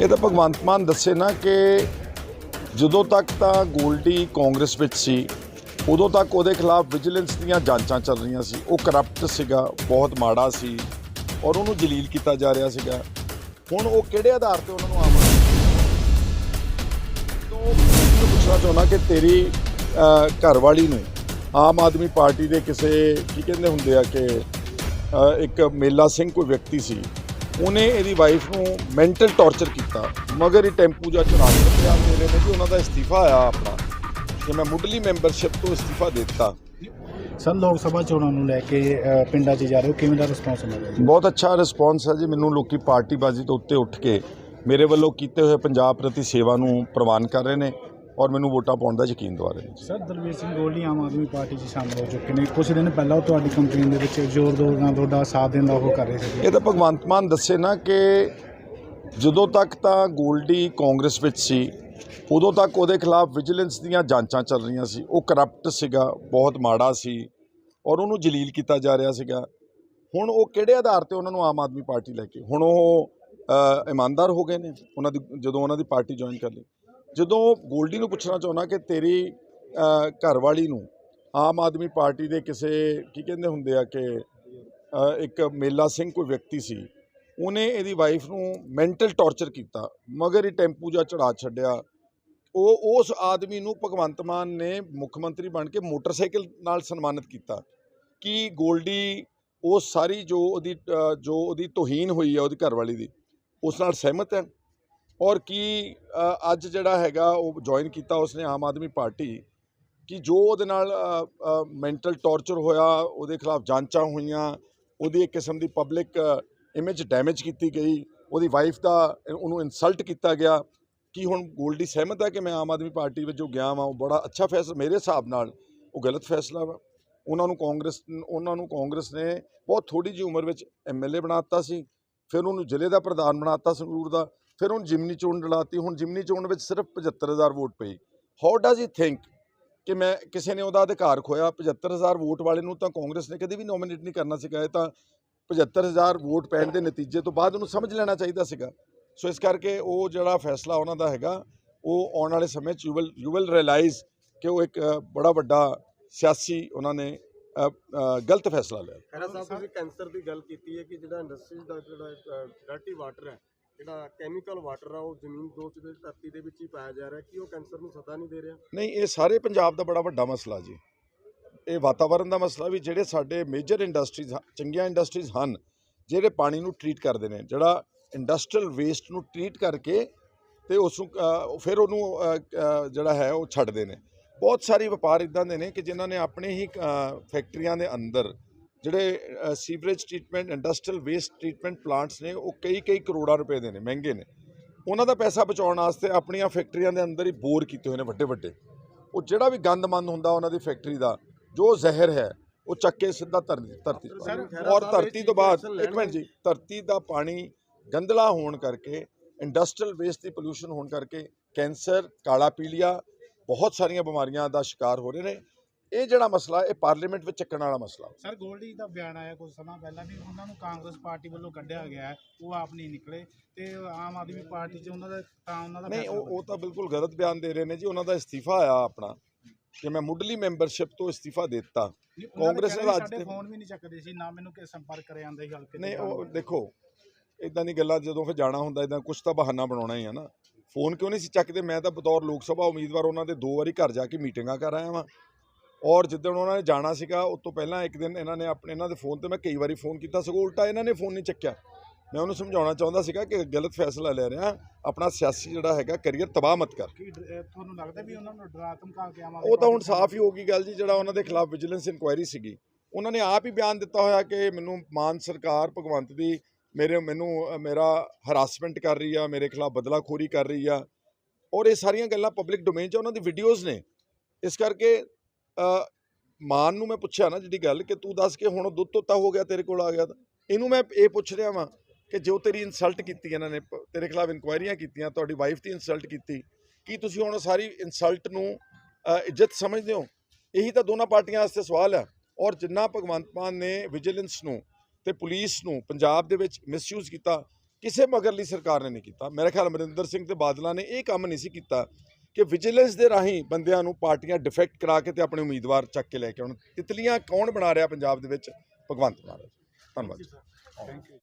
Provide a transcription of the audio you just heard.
ਇਹ ਤਾਂ ਭਗਵੰਤ ਮਾਨ ਦੱਸੇ ਨਾ ਕਿ ਜਦੋਂ ਤੱਕ ਤਾਂ ਗੋਲਡੀ ਕਾਂਗਰਸ ਵਿੱਚ ਸੀ ਉਦੋਂ ਤੱਕ ਉਹਦੇ ਖਿਲਾਫ ਵਿਜੀਲੈਂਸ ਦੀਆਂ ਜਾਂਚਾਂ ਚੱਲ ਰਹੀਆਂ ਸੀ। ਉਹ ਕਰਪਟ ਸੀਗਾ ਬਹੁਤ ਮਾੜਾ ਸੀ ਔਰ ਉਹਨੂੰ ਜਲੀਲ ਕੀਤਾ ਜਾ ਰਿਹਾ ਸੀਗਾ। ਹੁਣ ਉਹ ਕਿਹੜੇ ਆਧਾਰ ਤੇ ਉਹਨਾਂ ਨੂੰ ਆਮ ਤੋਂ ਪੁੱਛਣਾ ਚਾਹੁੰਦਾ ਕਿ ਤੇਰੀ ਅਹ, ਘਰਵਾਲੀ ਨੂੰ ਆਮ ਆਦਮੀ ਪਾਰਟੀ ਦੇ ਕਿਸੇ ਕੀ ਕਹਿੰਦੇ ਹੁੰਦੇ ਆ ਕਿ ਇੱਕ ਮੇਲਾ ਸਿੰਘ ਕੋਈ ਵਿਅਕਤੀ ਸੀ ਉਹਨੇ ਇਹਦੀ ਵਾਈਫ ਨੂੰ ਮੈਂਟਲ ਟੌਰਚਰ ਕੀਤਾ ਮਗਰ ਇਹ ਟੈਂਪੂ ਜਾਂ ਚੁਰਾ ਕੇ ਪਿਆ ਮੇਰੇ ਨੇ ਕਿ ਉਹਨਾਂ ਦਾ ਅਸਤੀਫਾ ਆਇਆ ਆਪਣਾ। ਕਿ ਮੈਂ ਮੁੱਢਲੀ ਮੈਂਬਰਸ਼ਿਪ ਤੋਂ ਅਸਤੀਫਾ ਦੇ ਦਿੱਤਾ। ਸਰ ਲੋਕ ਸਭਾ ਚੋਣਾਂ ਨੂੰ ਲੈ ਕੇ ਪਿੰਡਾਂ 'ਚ ਜਾ ਰਹੇ ਹੋ ਕਿਵੇਂ ਦਾ ਰਿਸਪੌਂਸ ਮਿਲ ਰਿਹਾ ਜੀ? ਬਹੁਤ ਅੱਛਾ ਰਿਸਪੌਂਸ ਹੈ ਜੀ ਮੈਨੂੰ ਲੋਕੀ ਪਾਰਟੀਬਾਜ਼ੀ ਤੋਂ ਉੱਤੇ ਉੱਠ ਕੇ ਮੇਰੇ ਵੱਲੋਂ ਕੀਤੇ ਹੋਏ ਪੰਜਾਬ ਪ੍ਰਤੀ ਸੇਵਾ ਨੂੰ ਪ੍ਰਵਾਨ ਕਰ ਰਹੇ ਨੇ। ਔਰ ਮੈਨੂੰ ਵੋਟਾਂ ਪਾਉਣ ਦਾ ਯਕੀਨ ਦਿਵਾ ਰਹੇ ਨੇ ਸਰ ਦਲਵੀਰ ਸਿੰਘ ਗੋਲਡੀ ਆਮ ਆਦਮੀ ਪਾਰਟੀ 'ਚ ਸ਼ਾਮਲ ਹੋ ਚੁੱਕੇ ਨੇ। ਕੁਝ ਦਿਨ ਪਹਿਲਾਂ ਉਹ ਤੁਹਾਡੀ ਕੰਪੇਨ ਦੇ ਵਿੱਚ ਜ਼ੋਰ ਜ਼ੋਰ ਨਾਲ ਤੁਹਾਡਾ ਸਾਥ ਦੇਣ ਦਾ ਉਹ ਕਰ ਰਹੇ ਸੀ ਇਹ ਤਾਂ ਭਗਵੰਤ ਮਾਨ ਦੱਸੇ ਨਾ ਕਿ ਜਦੋਂ ਤੱਕ ਤਾਂ ਗੋਲਡੀ ਕਾਂਗਰਸ ਵਿੱਚ ਸੀ ਉਦੋਂ ਤੱਕ ਉਹਦੇ ਖਿਲਾਫ ਵਿਜੀਲੈਂਸ ਦੀਆਂ ਜਾਂਚਾਂ ਚੱਲ ਰਹੀਆਂ ਸੀ। ਉਹ ਕਰਪਟ ਸੀਗਾ ਬਹੁਤ ਮਾੜਾ ਸੀ ਔਰ ਉਹਨੂੰ ਜਲੀਲ ਕੀਤਾ ਜਾ ਰਿਹਾ ਸੀਗਾ। ਹੁਣ ਉਹ ਕਿਹੜੇ ਆਧਾਰ ਤੇ ਉਹਨਾਂ ਨੂੰ ਆਮ ਆਦਮੀ ਪਾਰਟੀ ਲੈ ਕੇ? ਹੁਣ ਉਹ ਇਮਾਨਦਾਰ ਹੋ ਗਏ ਨੇ? ਉਹਨਾਂ ਦੀ ਜਦੋਂ ਉਹਨਾਂ ਦੀ ਪਾਰਟੀ ਜੁਆਇਨ ਕਰ ਲਈ। ਜਦੋਂ ਗੋਲਡੀ ਨੂੰ ਪੁੱਛਣਾ ਚਾਹੁੰਦਾ ਕਿ ਤੇਰੀ ਘਰਵਾਲੀ ਨੂੰ ਆਮ ਆਦਮੀ ਪਾਰਟੀ ਦੇ ਕਿਸੇ, ਕੀ ਕਹਿੰਦੇ ਹੁੰਦੇ ਆ ਕਿ ਇੱਕ ਮੇਲਾ ਸਿੰਘ ਕੋਈ ਵਿਅਕਤੀ ਸੀ, ਉਹਨੇ ਇਹਦੀ ਵਾਈਫ ਨੂੰ ਮੈਂਟਲ ਟੌਰਚਰ ਕੀਤਾ, ਮਗਰ ਇਹ ਟੈਂਪੂ ਜਾਂ ਚੜਾ ਛੱਡਿਆ। ਉਹ, ਉਸ ਆਦਮੀ ਨੂੰ ਭਗਵੰਤ ਮਾਨ ਨੇ ਮੁੱਖ ਮੰਤਰੀ ਬਣ ਕੇ ਮੋਟਰਸਾਈਕਲ ਨਾਲ ਸਨਮਾਨਿਤ ਕੀਤਾ ਕਿ ਗੋਲਡੀ ਉਹ ਸਾਰੀ ਜੋ ਉਹਦੀ ਜੋ ਉਹਦੀ ਤੋਹੀਨ ਹੋਈ ਹੈ ਉਹਦੀ ਘਰਵਾਲੀ ਦੀ, ਉਸ ਨਾਲ ਸਹਿਮਤ ਹੈ? ਔਰ ਕੀ ਅੱਜ ਜਿਹੜਾ ਹੈਗਾ ਉਹ ਜੁਆਇਨ ਕੀਤਾ ਉਸਨੇ ਆਮ ਆਦਮੀ ਪਾਰਟੀ ਕਿ ਜੋ ਉਹਦੇ ਨਾਲ ਮੈਂਟਲ ਟੌਰਚਰ ਹੋਇਆ, ਉਹਦੇ ਖਿਲਾਫ ਜਾਂਚਾਂ ਹੋਈਆਂ, ਉਹਦੀ ਇੱਕ ਕਿਸਮ ਦੀ ਪਬਲਿਕ ਇਮੇਜ ਡੈਮੇਜ ਕੀਤੀ ਗਈ, ਉਹਦੀ ਵਾਈਫ ਦਾ ਉਹਨੂੰ ਇਨਸਲਟ ਕੀਤਾ ਗਿਆ। ਕੀ ਹੁਣ ਗੋਲਡੀ ਸਹਿਮਤ ਹੈ ਕਿ ਮੈਂ ਆਮ ਆਦਮੀ ਪਾਰਟੀ ਵਿੱਚ ਜੋ ਗਿਆ ਵਾਂ, ਉਹ ਬੜਾ ਅੱਛਾ ਫੈਸਲਾ ਮੇਰੇ ਹਿਸਾਬ ਨਾਲ ਉਹ ਗਲਤ ਫੈਸਲਾ ਵਾ। ਉਹਨਾਂ ਨੂੰ ਕਾਂਗਰਸ, ਉਹਨਾਂ ਨੂੰ ਕਾਂਗਰਸ ਨੇ ਬਹੁਤ ਥੋੜੀ ਜਿਹੀ ਉਮਰ ਵਿੱਚ ਐਮਐਲਏ ਬਣਾਤਾ ਸੀ, ਫਿਰ ਉਹਨੂੰ ਜ਼ਿਲ੍ਹੇ ਦਾ ਪ੍ਰਧਾਨ ਬਣਾਤਾ ਸੰਗਰੂਰ ਦਾ। ਫਿਰ ਉਹਨੂੰ ਜਿਮਨੀ ਚੋਣ ਲੜਾਤੀ, ਹੁਣ ਜਿਮਨੀ ਚੋਣ ਵਿੱਚ ਸਿਰਫ 75000 ਵੋਟ ਪਈ। ਹਾਊ ਡਜ਼ ਹੀ ਥਿੰਕ ਕਿ ਮੈਂ, ਕਿਸੇ ਨੇ ਉਹਦਾ ਅਧਿਕਾਰ ਖੋਇਆ 75000 ਵੋਟ ਵਾਲੇ ਨੂੰ ਤਾਂ ਕਾਂਗਰਸ ਨੇ ਕਦੇ ਵੀ ਨੋਮੀਨੇਟ ਨਹੀਂ ਕਰਨਾ ਸੀਗਾ। ਇਹ ਤਾਂ 75000 ਵੋਟ ਪੈਣ ਦੇ ਨਤੀਜੇ ਤੋਂ ਬਾਅਦ ਉਹਨੂੰ ਸਮਝ ਲੈਣਾ ਚਾਹੀਦਾ ਸੀਗਾ। ਸੋ ਇਸ ਕਰਕੇ ਉਹ ਜਿਹੜਾ ਫੈਸਲਾ ਉਹਨਾਂ ਦਾ ਹੈਗਾ, ਉਹ ਆਉਣ ਵਾਲੇ ਸਮੇਂ 'ਚ you will you will realise ਕਿ ਉਹ ਇੱਕ ਬੜਾ ਵੱਡਾ ਸਿਆਸੀ ਉਹਨਾਂ ਨੇ ਗਲਤ ਫੈਸਲਾ ਲਿਆ। ਖਹਿਰਾ ਸਾਹਿਬ, ਤੁਸੀਂ ਕੈਂਸਰ ਦੀ ਗੱਲ ਕੀਤੀ ਹੈ ਕਿ ਜਿਹੜਾ ਇੰਡਸਟਰੀ ਦਾ ਜਿਹੜਾ ਡਰਟੀ ਵਾਟਰ ਹੈ ਜਿਹੜਾ ਕੈਮੀਕਲ ਵਾਟਰ ਆ, ਉਹ ਜ਼ਮੀਨ ਦੋਸਤ ਦੇ ਧਰਤੀ ਦੇ ਵਿੱਚ ਹੀ ਪਾਇਆ ਜਾ ਰਿਹਾ। ਕਿ ਉਹ ਕੈਂਸਰ ਨੂੰ ਸੱਦਾ ਨਹੀਂ ਦੇ ਰਿਹਾ? ਨਹੀਂ, ਇਹ ਸਾਰੇ ਪੰਜਾਬ ਦਾ ਬੜਾ ਵੱਡਾ ਮਸਲਾ ਜੀ। ਇਹ ਵਾਤਾਵਰਣ ਦਾ ਮਸਲਾ ਵੀ, ਜਿਹੜੇ ਸਾਡੇ ਮੇਜਰ ਇੰਡਸਟਰੀਜ਼ ਚੰਗੀਆਂ ਇੰਡਸਟਰੀਜ਼ ਹਨ, ਜਿਹੜੇ ਪਾਣੀ ਨੂੰ ਟਰੀਟ ਕਰਦੇ ਨੇ, ਜਿਹੜਾ ਇੰਡਸਟਰੀਅਲ ਵੇਸਟ ਨੂੰ ਟਰੀਟ ਕਰਕੇ ਤੇ ਉਸ ਨੂੰ ਫਿਰ ਉਹਨੂੰ ਜਿਹੜਾ ਹੈ, ਉਹ ਛੱਡਦੇ ਨੇ। ਬਹੁਤ ਸਾਰੇ ਵਪਾਰ ਇਦਾਂ ਦੇ ਨੇ ਕਿ ਜਿਨ੍ਹਾਂ ਨੇ ਆਪਣੇ ਹੀ ਫੈਕਟਰੀਆਂ ਦੇ ਅੰਦਰ ਜਿਹੜੇ sewerage treatment industrial waste treatment plants ਨੇ ਉਹ ਕਈ ਕਈ ਕਰੋੜਾਂ ਰੁਪਏ ਦੇ ਨੇ ਮਹਿੰਗੇ ਨੇ। ਉਹਨਾਂ ਦਾ ਪੈਸਾ ਬਚਾਉਣ ਵਾਸਤੇ ਆਪਣੀਆਂ ਫੈਕਟਰੀਆਂ ਦੇ ਅੰਦਰ ਹੀ ਬੋਰ ਕੀਤੇ ਹੋਏ ਨੇ ਵੱਡੇ ਵੱਡੇ। ਉਹ ਜਿਹੜਾ ਵੀ ਗੰਦਮੰਦ ਹੁੰਦਾ ਉਹਨਾਂ ਦੀ ਫੈਕਟਰੀ ਦਾ ਜੋ ਜ਼ਹਿਰ ਹੈ ਉਹ ਚੱਕ ਕੇ ਸਿੱਧਾ ਧਰਤੀ ਔਰ ਧਰਤੀ ਤੋਂ ਬਾਅਦ ਇੱਕ ਮਿੰਟ ਜੀ ਧਰਤੀ ਦਾ ਪਾਣੀ ਗੰਦਲਾ ਹੋਣ ਕਰਕੇ ਇੰਡਸਟਰੀਅਲ ਵੇਸਟ ਦੀ ਪੋਲੂਸ਼ਨ ਹੋਣ ਕਰਕੇ ਕੈਂਸਰ ਕਾਲਾ ਪੀਲੀਆ ਬਹੁਤ ਸਾਰੀਆਂ ਬਿਮਾਰੀਆਂ ਦਾ ਸ਼ਿਕਾਰ ਹੋ ਰਹੇ ਨੇ। ਇਹ ਜਿਹੜਾ ਮਸਲਾ ਇਹ ਪਾਰਲੀਮੈਂਟ ਵਿੱਚ ਚੱਕਣ ਵਾਲਾ ਮਸਲਾ। ਸਰ ਗੋਲਡੀ ਦਾ ਬਿਆਨ ਆਇਆ ਕੁਝ ਸਮਾਂ ਪਹਿਲਾਂ ਵੀ ਉਹਨਾਂ ਨੂੰ ਕਾਂਗਰਸ ਪਾਰਟੀ ਵੱਲੋਂ ਕੱਢਿਆ ਗਿਆ ਹੈ ਉਹ ਆਪ ਨਹੀਂ ਨਿਕਲੇ ਤੇ ਆਮ ਆਦਮੀ ਪਾਰਟੀ 'ਚ ਉਹਨਾਂ ਦਾ ਤਾਂ ਉਹਨਾਂ ਦਾ ਨਹੀਂ ਉਹ ਤਾਂ ਬਿਲਕੁਲ ਗਲਤ ਬਿਆਨ ਦੇ ਰਹੇ ਨੇ ਜੀ ਉਹਨਾਂ ਦਾ ਅਸਤੀਫਾ ਆਇਆ ਆਪਣਾ ਕਿ ਮੈਂ ਮੁੱਢਲੀ ਮੈਂਬਰਸ਼ਿਪ ਤੋਂ ਅਸਤੀਫਾ ਦੇ ਦਿੱਤਾ ਕਾਂਗਰਸ ਨੇ ਅੱਜ ਤੇ- ਫੋਨ ਵੀ ਨਹੀਂ ਚੱਕਦੇ ਸੀ ਨਾ ਮੈਨੂੰ ਕਿ ਸੰਪਰਕ ਕਰਿਆ ਜਾਂਦਾ ਸੀ ਹਲਕੇ ਨਹੀਂ ਉਹ ਦੇਖੋ ਇਦਾਂ ਦੀ ਗੱਲਾਂ ਜਦੋਂ ਫਿਰ ਜਾਣਾ ਹੁੰਦਾ ਇਦਾਂ ਕੁਝ ਤਾਂ ਬਹਾਨਾ ਬਣਾਉਣਾ ਹੀ ਆ ਨਾ। ਫੋਨ ਕਿਉਂ ਨਹੀਂ ਸੀ ਚੱਕਦੇ? ਮੈਂ ਤਾਂ ਬਤੌਰ ਲੋਕ ਸਭਾ ਉਮੀਦਵਾਰ ਉਹਨਾਂ ਦੇ ਦੋ ਵਾਰੀ ਘਰ ਜਾ ਕੇ ਮੀਟਿੰਗਾਂ ਕਰ ਆਇਆ ਵਾਂ। ਔਰ ਜਿੱਦਣ ਉਹਨਾਂ ਨੇ ਜਾਣਾ ਸੀਗਾ ਉਸ ਤੋਂ ਪਹਿਲਾਂ ਇੱਕ ਦਿਨ ਇਹਨਾਂ ਨੇ ਆਪਣੇ ਇਹਨਾਂ ਦੇ ਫੋਨ ਤੇ ਮੈਂ ਕਈ ਵਾਰੀ ਫੋਨ ਕੀਤਾ ਸਗੋਂ ਉਲਟਾ ਇਹਨਾਂ ਨੇ ਫੋਨ ਨਹੀਂ ਚੱਕਿਆ। ਮੈਂ ਉਹਨੂੰ ਸਮਝਾਉਣਾ ਚਾਹੁੰਦਾ ਸੀਗਾ ਕਿ ਗਲਤ ਫੈਸਲਾ ਲੈ ਰਿਹਾ ਆਪਣਾ ਸਿਆਸੀ ਜਿਹੜਾ ਹੈਗਾ ਕੈਰੀਅਰ ਤਬਾਹ ਮਤ ਕਰ। ਤੁਹਾਨੂੰ ਲੱਗਦਾ ਵੀ ਉਹਨਾਂ ਨੂੰ ਡਰਾ ਧਮਕਾ ਕੇ ਆਮ ਉਹ ਤਾਂ ਹੁਣ ਸਾਫ਼ ਹੀ ਹੋ ਗਈ ਗੱਲ ਜੀ ਜਿਹੜਾ ਉਹਨਾਂ ਦੇ ਖਿਲਾਫ ਵਿਜੀਲੈਂਸ ਇਨਕੁਆਇਰੀ ਸੀਗੀ। ਉਹਨਾਂ ਨੇ ਆਪ ਹੀ ਬਿਆਨ ਦਿੱਤਾ ਹੋਇਆ ਕਿ ਮੈਨੂੰ ਮਾਨ ਸਰਕਾਰ ਭਗਵੰਤ ਦੀ ਮੇਰੇ ਮੈਨੂੰ ਮੇਰਾ ਹਰਾਸਮੈਂਟ ਕਰ ਰਹੀ ਆ ਮੇਰੇ ਖਿਲਾਫ ਬਦਲਾਖੋਰੀ ਕਰ ਰਹੀ ਆ। ਔਰ ਇਹ ਸਾਰੀਆਂ ਗੱਲਾਂ ਪਬਲਿਕ ਡੋਮੇਨ 'ਚ ਉਹਨਾਂ ਦੀ ਵੀਡੀਓਜ਼ ਨੇ। ਇਸ ਕਰਕੇ ਮਾਨ ਨੂੰ ਮੈਂ ਪੁੱਛਿਆ ਨਾ ਜਿਹੜੀ ਗੱਲ ਕਿ ਤੂੰ ਦੱਸ ਕੇ ਹੁਣ ਉਹ ਦੁੱਧ ਤੋਤਾ ਹੋ ਗਿਆ, ਤੇਰੇ ਕੋਲ ਆ ਗਿਆ ਇਹਨੂੰ ਮੈਂ ਇਹ ਪੁੱਛ ਰਿਹਾ ਵਾਂ ਕਿ ਜੋ ਤੇਰੀ ਇਨਸਲਟ ਕੀਤੀ ਇਹਨਾਂ ਨੇ ਤੇਰੇ ਖਿਲਾਫ ਇਨਕੁਆਇਰੀਆਂ ਕੀਤੀਆਂ, ਤੁਹਾਡੀ ਵਾਈਫ ਦੀ ਇਨਸਲਟ ਕੀਤੀ, ਕੀ ਤੁਸੀਂ ਹੁਣ ਸਾਰੀ ਇਨਸਲਟ ਨੂੰ ਇੱਜ਼ਤ ਸਮਝਦੇ ਹੋ? ਇਹੀ ਤਾਂ ਦੋਨਾਂ ਪਾਰਟੀਆਂ ਵਾਸਤੇ ਸਵਾਲ ਹੈ ਔਰ ਜਿੰਨਾ ਭਗਵੰਤ ਮਾਨ ਨੇ ਵਿਜੀਲੈਂਸ ਨੂੰ ਤੇ ਪੁਲਿਸ ਨੂੰ ਪੰਜਾਬ ਦੇ ਵਿੱਚ ਮਿਸਯੂਜ਼ ਕੀਤਾ, ਕਿਸੇ ਮਗਰਲੀ ਸਰਕਾਰ ਨੇ ਨਹੀਂ ਕੀਤਾ। ਮੇਰੇ ਖਿਆਲ ਅਮਰਿੰਦਰ ਸਿੰਘ ਤੇ ਬਾਦਲਾਂ ਨੇ ਇਹ ਕੰਮ ਨਹੀਂ ਸੀ ਕੀਤਾ ਕਿ ਵਿਜੀਲੈਂਸ ਦੇ ਰਾਹੀਂ ਬੰਦਿਆਂ ਨੂੰ ਪਾਰਟੀਆਂ ਡਿਫੈਕਟ ਕਰਾ ਕੇ ਤੇ ਆਪਣੇ ਉਮੀਦਵਾਰ ਚੱਕ ਕੇ ਲੈ ਕੇ ਆਉਣ। ਤਿਤਲੀਆਂ ਕੌਣ ਬਣਾ ਰਿਹਾ ਪੰਜਾਬ ਦੇ ਵਿੱਚ? ਭਗਵੰਤ ਮਾਨ। ਧੰਨਵਾਦ ਥੈਂਕ ਯੂ